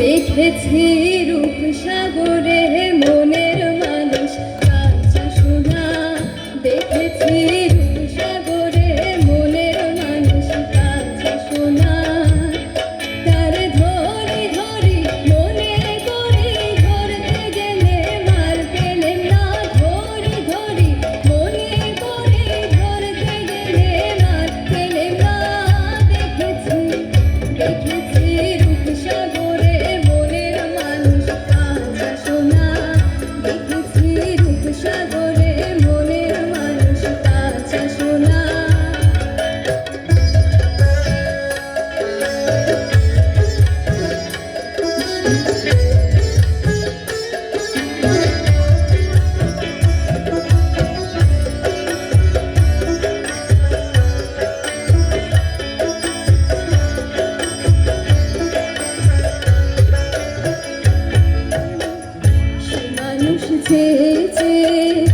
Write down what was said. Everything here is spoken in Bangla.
দেখেছি রূপ সাগরে মনে 姐姐。